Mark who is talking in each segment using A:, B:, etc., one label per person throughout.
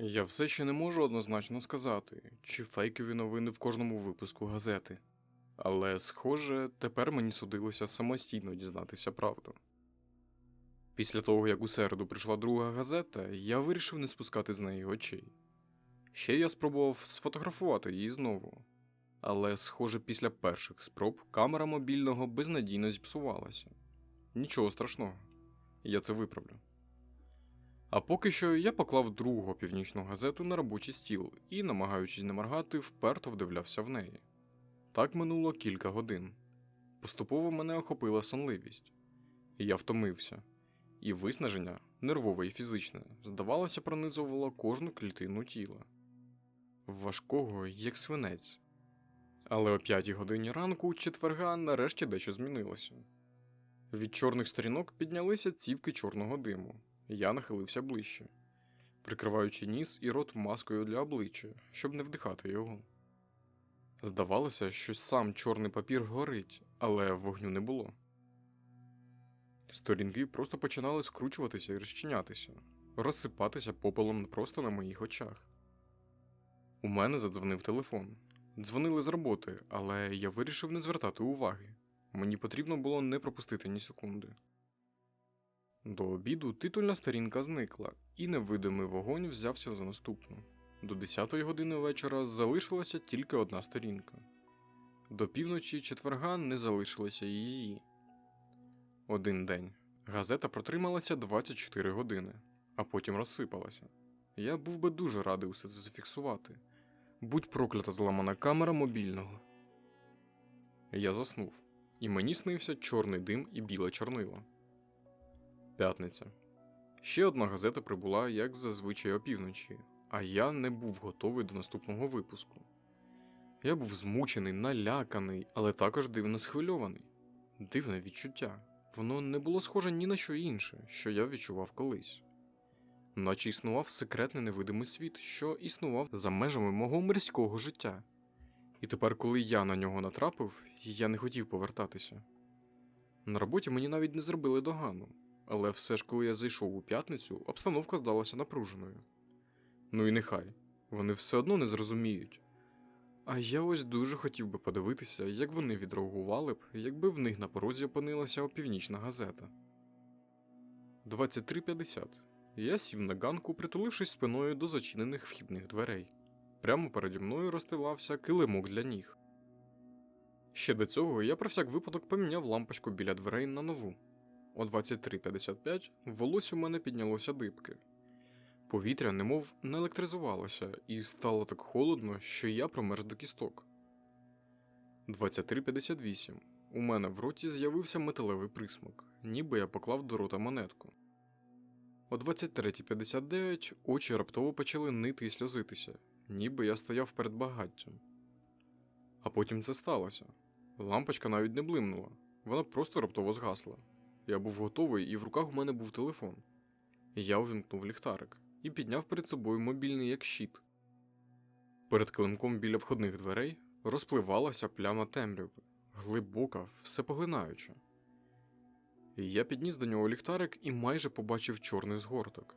A: Я все ще не можу однозначно сказати, чи фейкові новини в кожному випуску газети. Але, схоже, тепер мені судилося самостійно дізнатися правду. Після того, як у середу прийшла друга газета, я вирішив не спускати з неї очей. Ще я спробував сфотографувати її знову. Але, схоже, після перших спроб камера мобільного безнадійно зіпсувалася. Нічого страшного, я це виправлю. А поки що я поклав другу північну газету на робочий стіл і, намагаючись не моргати, вперто вдивлявся в неї. Так минуло кілька годин. Поступово мене охопила сонливість. Я втомився, і виснаження, нервове і фізичне, здавалося, пронизувало кожну клітину тіла. Важкого, як свинець. Але о п'ятій годині ранку четверга нарешті дещо змінилося. Від чорних сторінок піднялися цівки чорного диму. Я нахилився ближче, прикриваючи ніс і рот маскою для обличчя, щоб не вдихати його. Здавалося, що сам чорний папір горить, але вогню не було. Сторінки просто починали скручуватися і розчинятися, розсипатися попелом просто на моїх очах. У мене задзвонив телефон. Дзвонили з роботи, але я вирішив не звертати уваги. Мені потрібно було не пропустити ні секунди. До обіду титульна сторінка зникла, і невидимий вогонь взявся за наступну. До 10-ї години вечора залишилася тільки одна сторінка. До півночі четверга не залишилося і її. Один день. Газета протрималася 24 години, а потім розсипалася. Я був би дуже радий усе це зафіксувати. Будь проклята зламана камера мобільного. Я заснув, і мені снився чорний дим і біле чорнило. П'ятниця. Ще одна газета прибула, як зазвичай опівночі, а я не був готовий до наступного випуску. Я був змучений, наляканий, але також дивно схвильований. Дивне відчуття. Воно не було схоже ні на що інше, що я відчував колись. Наче існував секретний невидимий світ, що існував за межами мого мирського життя. І тепер, коли я на нього натрапив, я не хотів повертатися. На роботі мені навіть не зробили догану, але все ж, коли я зайшов у п'ятницю, обстановка здалася напруженою. Ну і нехай, вони все одно не зрозуміють. А я ось дуже хотів би подивитися, як вони відреагували б, якби в них на порозі опинилася опівнічна газета. 23.50. Я сів на ганку, притулившись спиною до зачинених вхідних дверей. Прямо переді мною розстилався килимок для ніг. Ще до цього я про всяк випадок поміняв лампочку біля дверей на нову. О 23.55 волосся у мене піднялося дибки. Повітря немов наелектризувалося, і стало так холодно, що я промерз до кісток. 23.58. У мене в роті з'явився металевий присмак, ніби я поклав до рота монетку. О 23.59 очі раптово почали нити і сльозитися, ніби я стояв перед багаттям. А потім це сталося. Лампочка навіть не блимнула, вона просто раптово згасла. Я був готовий, і в руках у мене був телефон. Я увімкнув ліхтарик і підняв перед собою мобільний як щит. Перед килимком біля входних дверей розпливалася пляма темряви, глибока, всепоглинаюча. Я підніс до нього ліхтарик і майже побачив чорний згорток.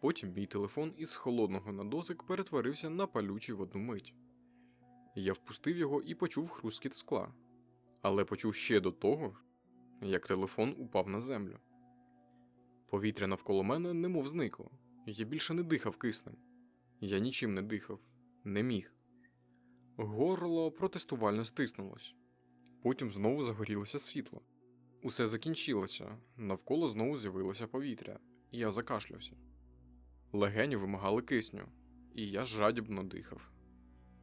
A: Потім мій телефон із холодного на дотик перетворився на палючий в одну мить. Я впустив його і почув хрускіт скла, але почув ще до того, як телефон упав на землю. Повітря навколо мене немов зникло, я більше не дихав киснем. Я нічим не дихав, не міг. Горло протестувально стиснулось. Потім знову загорілося світло. Усе закінчилося, навколо знову з'явилося повітря, і я закашлявся. Легені вимагали кисню, і я жадібно дихав.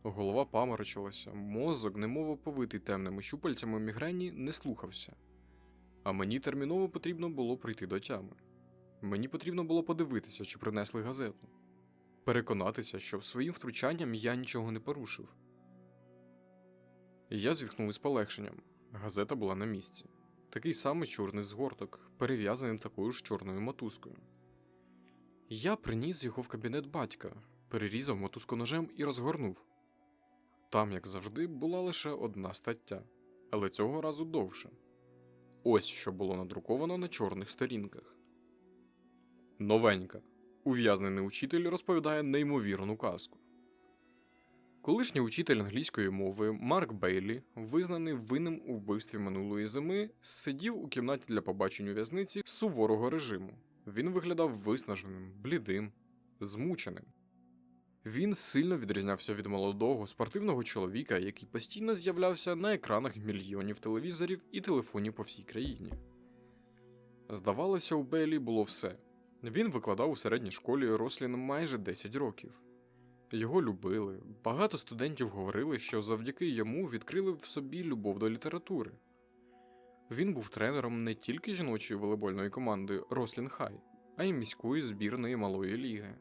A: Голова паморочилася, мозок, немов оповитий темними щупальцями мігрені, не слухався. А мені терміново потрібно було прийти до тями. Мені потрібно було подивитися, чи принесли газету, переконатися, що своїм втручанням я нічого не порушив. Я зітхнув із полегшенням. Газета була на місці. Такий самий чорний згорток, перев'язаний такою ж чорною мотузкою. Я приніс його в кабінет батька, перерізав мотузку ножем і розгорнув. Там, як завжди, була лише одна стаття, але цього разу довше. Ось що було надруковано на чорних сторінках. Новенька. Ув'язнений учитель розповідає неймовірну казку. Колишній учитель англійської мови Марк Бейлі, визнаний винним у вбивстві минулої зими, сидів у кімнаті для побачень у в'язниці суворого режиму. Він виглядав виснаженим, блідим, змученим. Він сильно відрізнявся від молодого спортивного чоловіка, який постійно з'являвся на екранах мільйонів телевізорів і телефонів по всій країні. Здавалося, у Бейлі було все. Він викладав у середній школі Рослін майже 10 років. Його любили. Багато студентів говорили, що завдяки йому відкрили в собі любов до літератури. Він був тренером не тільки жіночої волейбольної команди Рослін Хай, а й міської збірної малої ліги.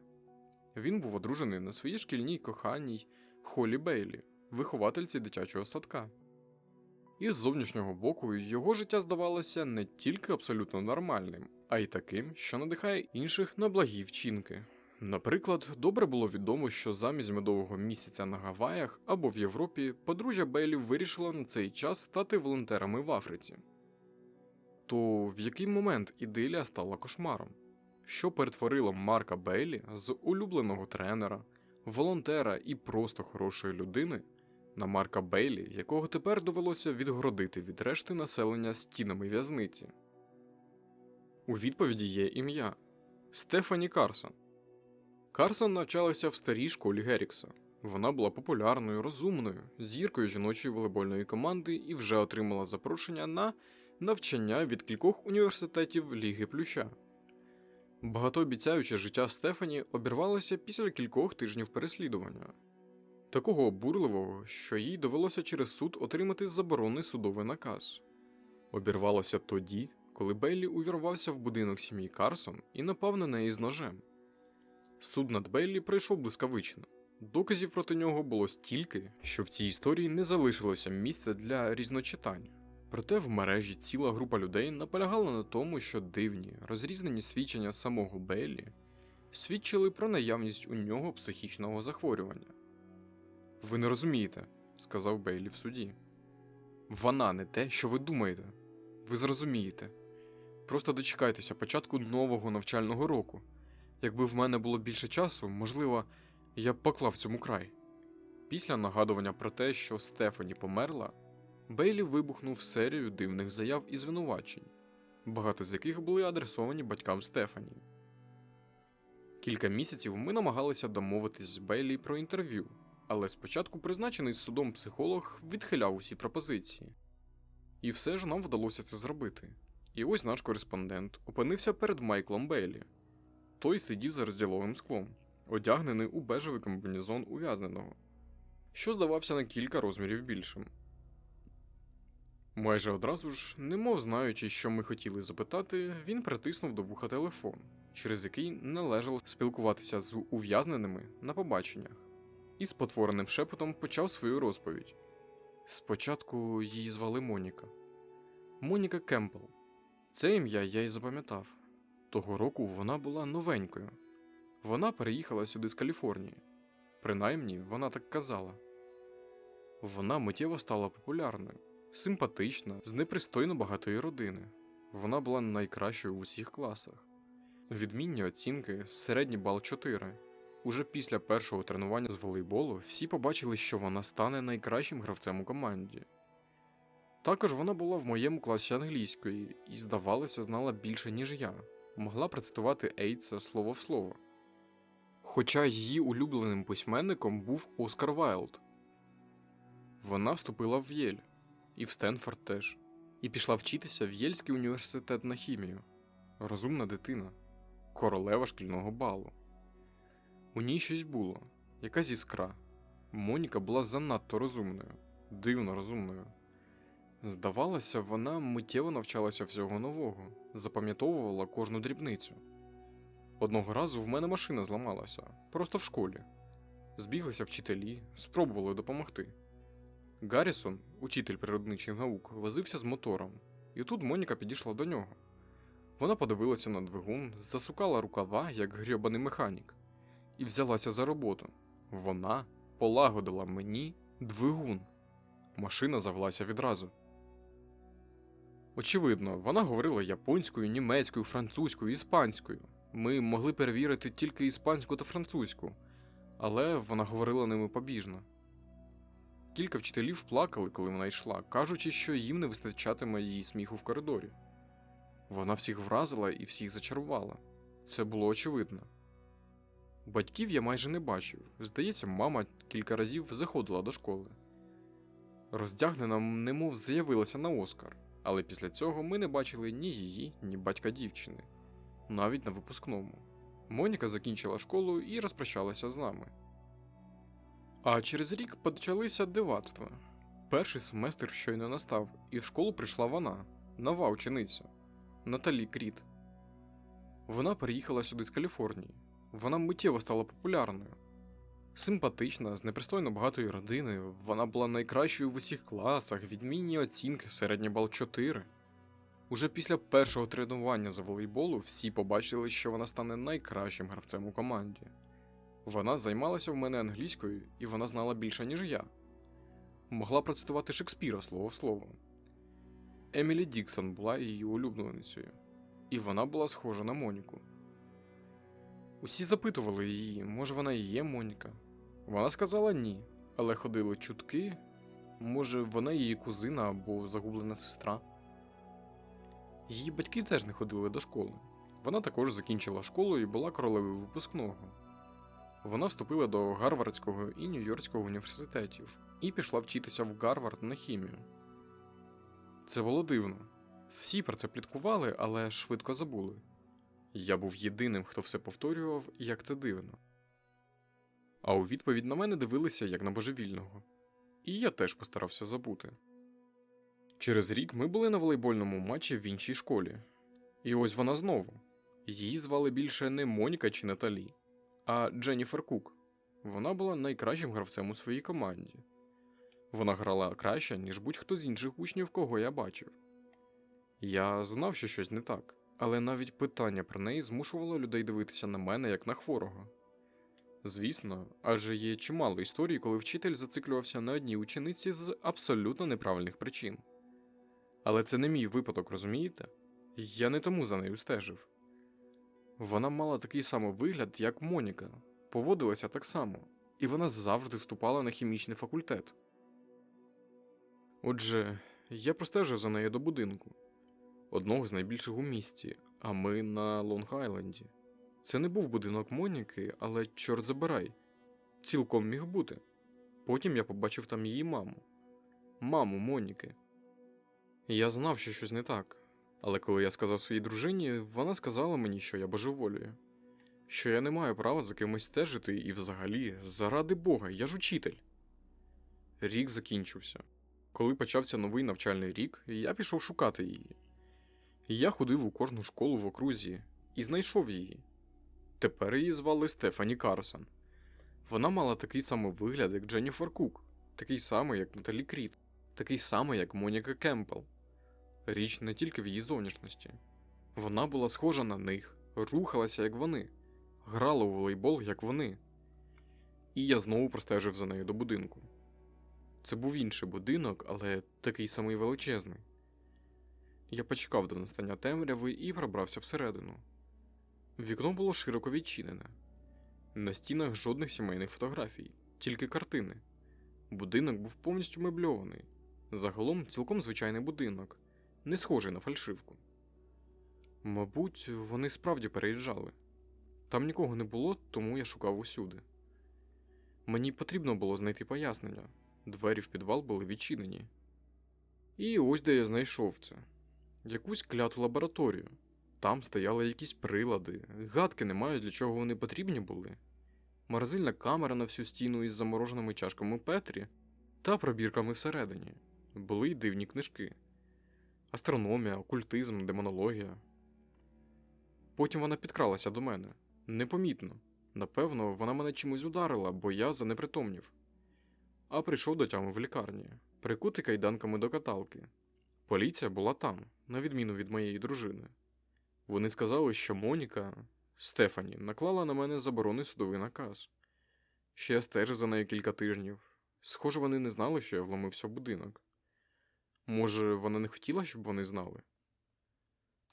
A: Він був одружений на своїй шкільній коханій Холі Бейлі, виховательці дитячого садка. І з зовнішнього боку його життя здавалося не тільки абсолютно нормальним, а й таким, що надихає інших на благі вчинки. Наприклад, добре було відомо, що замість медового місяця на Гаваях або в Європі подружжя Бейлі вирішила на цей час стати волонтерами в Африці. То в який момент ідилія стала кошмаром? Що перетворило Марка Бейлі з улюбленого тренера, волонтера і просто хорошої людини на Марка Бейлі, якого тепер довелося відгородити від решти населення стінами в'язниці? У відповіді є ім'я Стефані Карсон. Карсон навчалася в старій школі Герікса. Вона була популярною, розумною, зіркою жіночої волейбольної команди і вже отримала запрошення на навчання від кількох університетів Ліги Плюща. Багатообіцяюче життя Стефані обірвалося після кількох тижнів переслідування, такого обурливого, що їй довелося через суд отримати заборонний судовий наказ. Обірвалося тоді, коли Бейлі увірвався в будинок сім'ї Карсон і напав на неї з ножем. Суд над Бейлі пройшов блискавично. Доказів проти нього було стільки, що в цій історії не залишилося місця для різночитань. Проте в мережі ціла група людей наполягала на тому, що дивні, розрізнені свідчення самого Бейлі свідчили про наявність у нього психічного захворювання. Ви не розумієте, сказав Бейлі в суді. Вона не те, що ви думаєте. Ви зрозумієте. Просто дочекайтеся початку нового навчального року. Якби в мене було більше часу, можливо, я б поклав цьому край. Після нагадування про те, що Стефані померла, Бейлі вибухнув серію дивних заяв і звинувачень, багато з яких були адресовані батькам Стефані. Кілька місяців ми намагалися домовитись з Бейлі про інтерв'ю, але спочатку призначений судом психолог відхиляв усі пропозиції. І все ж нам вдалося це зробити. І ось наш кореспондент опинився перед Майклом Бейлі. Той сидів за розділовим склом, одягнений у бежевий комбінезон ув'язненого, що здавався на кілька розмірів більшим. Майже одразу ж, немов знаючи, що ми хотіли запитати, він притиснув до вуха телефон, через який належало спілкуватися з ув'язненими на побаченнях, і з потвореним шепотом почав свою розповідь. Спочатку її звали Моніка. Моніка Кемпл. Це ім'я я й запам'ятав. Того року вона була новенькою. Вона переїхала сюди з Каліфорнії. Принаймні, вона так казала. Вона миттєво стала популярною, симпатична, з непристойно багатої родини. Вона була найкращою в усіх класах. Відмінні оцінки, середній бал 4. Уже після першого тренування з волейболу всі побачили, що вона стане найкращим гравцем у команді. Також вона була в моєму класі англійської і, здавалося, знала більше, ніж я, могла процитувати Ейтса слово в слово. Хоча її улюбленим письменником був Оскар Вайлд. Вона вступила в Єль і в Стенфорд теж, і пішла вчитися в Єльський університет на хімію. Розумна дитина, королева шкільного балу. У ній щось було, якась іскра. Моніка була занадто розумною, дивно розумною. Здавалося, вона миттєво навчалася всього нового, запам'ятовувала кожну дрібницю. Одного разу в мене машина зламалася, просто в школі. Збіглися вчителі, спробували допомогти. Гаррісон, учитель природничих наук, возився з мотором, і тут Моніка підійшла до нього. Вона подивилася на двигун, засукала рукава, як грьобаний механік, і взялася за роботу. Вона полагодила мені двигун. Машина завелася відразу. Очевидно, вона говорила японською, німецькою, французькою, іспанською. Ми могли перевірити тільки іспанську та французьку, але вона говорила ними побіжно. Кілька вчителів плакали, коли вона йшла, кажучи, що їм не вистачатиме її сміху в коридорі. Вона всіх вразила і всіх зачарувала. Це було очевидно. Батьків я майже не бачив. Здається, мама кілька разів заходила до школи. Роздягнена, немов з'явилася на Оскар, але після цього ми не бачили ні її, ні батька дівчини, навіть на випускному. Моніка закінчила школу і розпрощалася з нами. А через рік почалися дивацтва. Перший семестр щойно настав, і в школу прийшла вона, нова учениця Наталі Кріт. Вона переїхала сюди з Каліфорнії. Вона миттєво стала популярною. Симпатична, з непристойно багатої родини, вона була найкращою в усіх класах, відмінні оцінки, середній бал 4. Уже після першого тренування за волейболу всі побачили, що вона стане найкращим гравцем у команді. Вона займалася в мене англійською, і вона знала більше, ніж я. Могла процитувати Шекспіра слово в слово. Емілі Діксон була її улюбленицею, і вона була схожа на Моніку. Усі запитували її, може вона і є Моніка. Вона сказала ні, але ходили чутки, може, вона її кузина або загублена сестра. Її батьки теж не ходили до школи. Вона також закінчила школу і була королевою випускного. Вона вступила до Гарвардського і Нью-Йоркського університетів і пішла вчитися в Гарвард на хімію. Це було дивно. Всі про це пліткували, але швидко забули. Я був єдиним, хто все повторював, як це дивно. А у відповідь на мене дивилися як на божевільного. І я теж постарався забути. Через рік ми були на волейбольному матчі в іншій школі. І ось вона знову. Її звали більше не Моніка чи Наталі, а Дженніфер Кук. Вона була найкращим гравцем у своїй команді. Вона грала краще, ніж будь-хто з інших учнів, кого я бачив. Я знав, що щось не так, але навіть питання про неї змушувало людей дивитися на мене як на хворого. Звісно, адже є чимало історій, коли вчитель зациклювався на одній учениці з абсолютно неправильних причин. Але це не мій випадок, розумієте? Я не тому за нею стежив. Вона мала такий самий вигляд, як Моніка, поводилася так само, і вона завжди вступала на хімічний факультет. Отже, я простежив за нею до будинку, одного з найбільших у місті, а ми на Лонг-Айленді. Це не був будинок Моніки, але чорт забирай, цілком міг бути. Потім я побачив там її маму, маму Моніки. Я знав, що щось не так, але коли я сказав своїй дружині, вона сказала мені, що я божеволюю, що я не маю права за кимось стежити і взагалі, заради Бога, я ж учитель. Рік закінчився. Коли почався новий навчальний рік, я пішов шукати її. Я ходив у кожну школу в окрузі і знайшов її. Тепер її звали Стефані Карсон. Вона мала такий самий вигляд, як Дженніфер Кук, такий самий, як Наталі Кріт, такий самий, як Моніка Кемпбелл. Річ не тільки в її зовнішності. Вона була схожа на них, рухалася, як вони, грала у волейбол, як вони. І я знову простежив за нею до будинку. Це був інший будинок, але такий самий величезний. Я почекав до настання темряви і пробрався всередину. Вікно було широко відчинене. На стінах жодних сімейних фотографій, тільки картини. Будинок був повністю мебльований. Загалом цілком звичайний будинок, не схожий на фальшивку. Мабуть, вони справді переїжджали. Там нікого не було, тому я шукав усюди. Мені потрібно було знайти пояснення. Двері в підвал були відчинені. І ось де я знайшов це якусь кляту лабораторію. Там стояли якісь прилади, гадки не маю, для чого вони потрібні були. Морозильна камера на всю стіну із замороженими чашками Петрі та пробірками всередині. Були й дивні книжки: астрономія, окультизм, демонологія. Потім вона підкралася до мене непомітно. Напевно, вона мене чимось ударила, бо я занепритомнів. А прийшов до тями в лікарні, прикутий кайданками до каталки. Поліція була там, на відміну від моєї дружини. Вони сказали, що Моніка Стефані наклала на мене заборонний судовий наказ. Ще я стежив за нею кілька тижнів. Схоже, вони не знали, що я вломився в будинок. Може, вона не хотіла, щоб вони знали.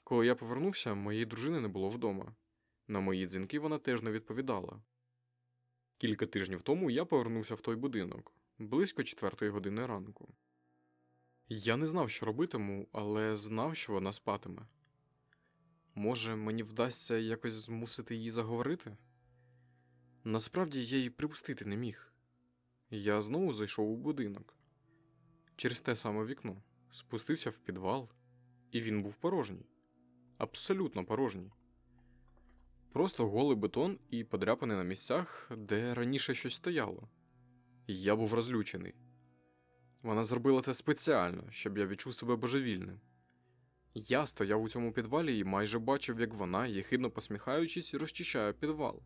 A: Коли я повернувся, моєї дружини не було вдома. На мої дзвінки вона теж не відповідала. Кілька тижнів тому я повернувся в той будинок близько четвертої години ранку. Я не знав, що робитиму, але знав, що вона спатиме. Може, мені вдасться якось змусити її заговорити? Насправді я й припустити не міг. Я знову зайшов у будинок через те саме вікно, спустився в підвал, і він був порожній. Абсолютно порожній. Просто голий бетон і подряпаний на місцях, де раніше щось стояло. Я був розлючений. Вона зробила це спеціально, щоб я відчув себе божевільним. Я стояв у цьому підвалі і майже бачив, як вона, єхидно посміхаючись, розчищає підвал.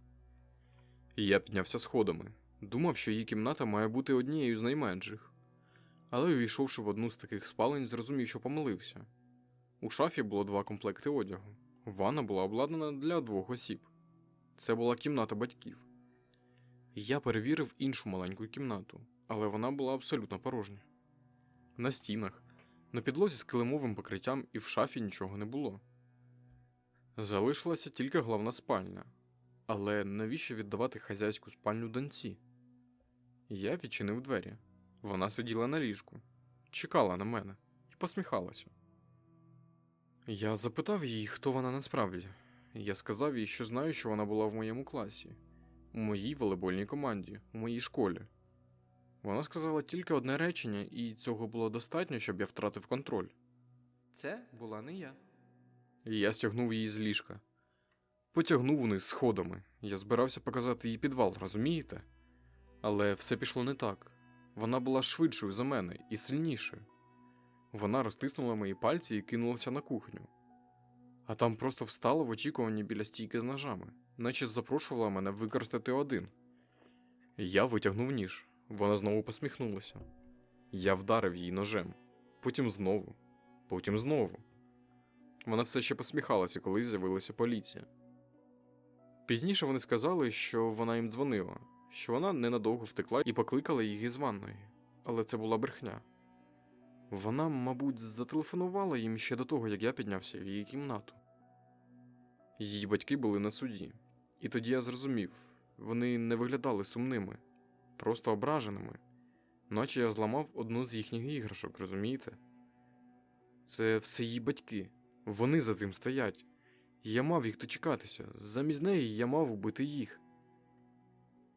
A: Я піднявся сходами, думав, що її кімната має бути однією з найменших. Але увійшовши в одну з таких спалень, зрозумів, що помилився. У шафі було два комплекти одягу. Ванна була обладнана для двох осіб. Це була кімната батьків. Я перевірив іншу маленьку кімнату, але вона була абсолютно порожня. На стінах, на підлозі з килимовим покриттям і в шафі нічого не було. Залишилася тільки головна спальня. Але навіщо віддавати хазяйську спальню доньці? Я відчинив двері. Вона сиділа на ліжку, чекала на мене і посміхалася. Я запитав її, хто вона насправді. Я сказав їй, що знаю, що вона була в моєму класі, у моїй волейбольній команді, у моїй школі. Вона сказала тільки одне речення, і цього було достатньо, щоб я втратив контроль. Це була не я. І я стягнув її з ліжка. Потягнув вниз сходами. Я збирався показати їй підвал, розумієте? Але все пішло не так. Вона була швидшою за мене і сильнішою. Вона розтиснула мої пальці і кинулася на кухню. А там просто встала в очікуванні біля стійки з ножами, наче запрошувала мене використати один. Я витягнув ніж. Вона знову посміхнулася. Я вдарив її ножем, потім знову, потім знову. Вона все ще посміхалася, коли з'явилася поліція. Пізніше вони сказали, що вона їм дзвонила, що вона ненадовго втекла і покликала їх із ванної, але це була брехня. Вона, мабуть, зателефонувала їм ще до того, як я піднявся в її кімнату. Її батьки були на суді, і тоді я зрозумів вони не виглядали сумними, просто ображеними, наче я зламав одну з їхніх іграшок, розумієте? Це все її батьки, вони за цим стоять. Я мав їх дочекатися, замість неї я мав убити їх.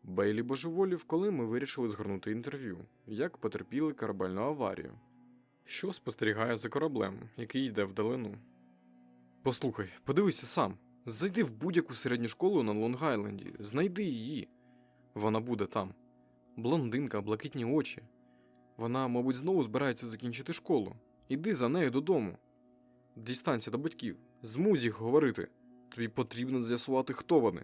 A: Бейлі божеволів, коли ми вирішили згорнути інтерв'ю, як потерпіли корабельну аварію, що спостерігає за кораблем, який йде вдалину. Послухай, подивися сам. Зайди в будь-яку середню школу на Лонг-Айленді, знайди її. Вона буде там. Блондинка, блакитні очі. Вона, мабуть, знову збирається закінчити школу. Іди за нею додому. Дістанься до батьків, змузь їх говорити. Тобі потрібно з'ясувати, хто вони.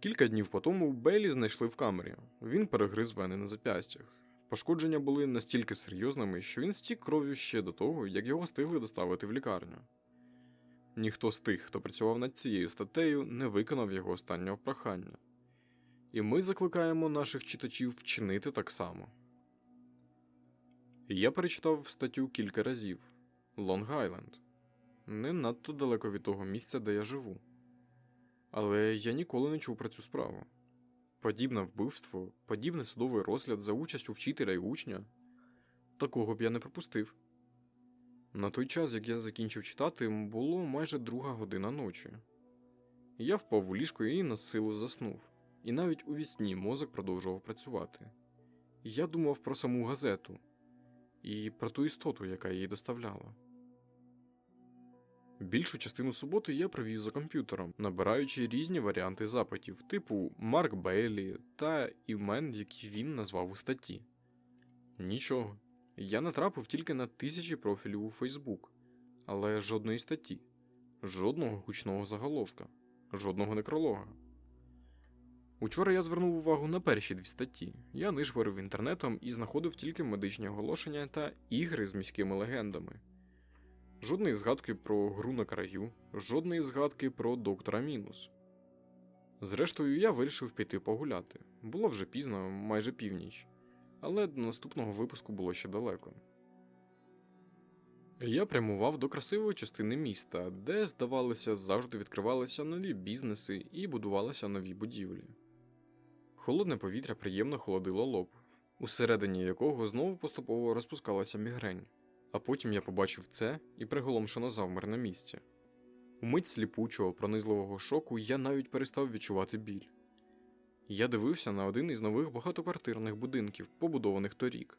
A: Кілька днів по тому Бейлі знайшли в камері. Він перегриз вени на зап'ястях. Пошкодження були настільки серйозними, що він стік кров'ю ще до того, як його встигли доставити в лікарню. Ніхто з тих, хто працював над цією статтею, не виконав його останнього прохання. І ми закликаємо наших читачів вчинити так само. Я перечитав статтю кілька разів Лонг-Айленд. Не надто далеко від того місця, де я живу. Але я ніколи не чув про цю справу. Подібне вбивство, подібний судовий розгляд за участю вчителя і учня. Такого б я не пропустив. На той час, як я закінчив читати, було майже друга година ночі. Я впав у ліжко і на силу заснув, і навіть у вісні мозок продовжував працювати. Я думав про саму газету і про ту істоту, яка її доставляла. Більшу частину суботи я провів за комп'ютером, набираючи різні варіанти запитів, типу Марк Бейлі та імен, які він назвав у статті. Нічого. Я натрапив тільки на тисячі профілів у Фейсбук, але жодної статті, жодного гучного заголовка, жодного некролога. Учора я звернув увагу на перші дві статті. Я нишпорив інтернетом і знаходив тільки медичні оголошення та ігри з міськими легендами. Жодної згадки про гру на краю, жодної згадки про доктора Мінус. Зрештою, я вирішив піти погуляти. Було вже пізно, майже північ, але до наступного випуску було ще далеко. Я прямував до красивої частини міста, де, здавалося, завжди відкривалися нові бізнеси і будувалися нові будівлі. Холодне повітря приємно холодило лоб, усередині якого знову поступово розпускалася мігрень. А потім я побачив це і приголомшено завмер на місці. Умить сліпучого, пронизливого шоку я навіть перестав відчувати біль. Я дивився на один із нових багатоквартирних будинків, побудованих торік.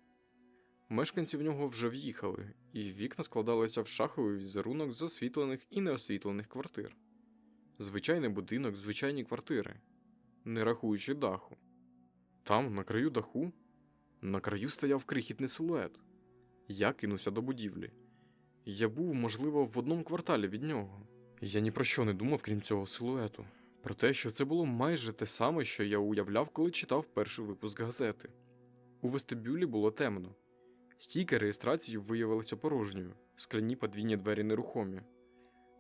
A: Мешканці в нього вже в'їхали, і вікна складалися в шаховий візерунок з освітлених і неосвітлених квартир. Звичайний будинок, звичайні квартири, не рахуючи даху. Там, на краю даху, на краю стояв крихітний силует. Я кинувся до будівлі. Я був, можливо, в одному кварталі від нього. Я ні про що не думав, крім цього силуету. Про те, що це було майже те саме, що я уявляв, коли читав перший випуск газети. У вестибюлі було темно. Стійка реєстрації виявилася порожньою, скляні подвійні двері нерухомі.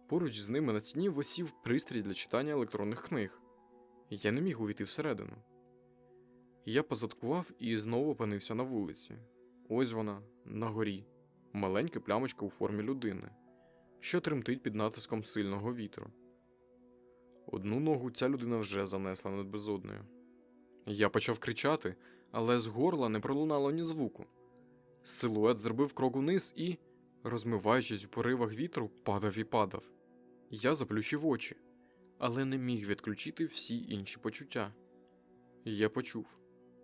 A: Поруч з ними на стіні висів пристрій для читання електронних книг. Я не міг увійти всередину. Я позадкував і знову опинився на вулиці. Ось вона, на горі, маленька плямочка у формі людини, що тремтить під натиском сильного вітру. Одну ногу ця людина вже занесла над безоднею. Я почав кричати, але з горла не пролунало ні звуку. Силует зробив крок униз і, розмиваючись у поривах вітру, падав і падав. Я заплющив очі, але не міг відключити всі інші почуття. Я почув,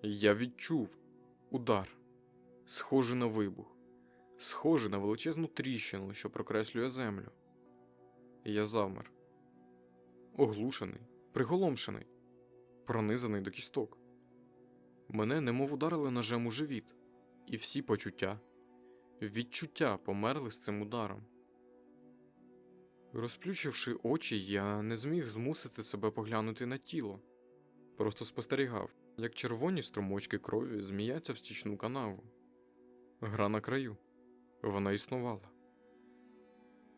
A: я відчув удар, схожий на вибух, схожий на величезну тріщину, що прокреслює землю. Я завмер, оглушений, приголомшений, пронизаний до кісток. Мене немов ударили ножем у живіт і всі почуття, відчуття померли з цим ударом. Розплющивши очі, я не зміг змусити себе поглянути на тіло, просто спостерігав, як червоні струмочки крові зміяться в стічну канаву. Гра на краю. Вона існувала.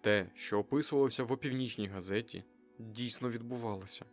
A: Те, що описувалося в опівнічній газеті, дійсно відбувалося.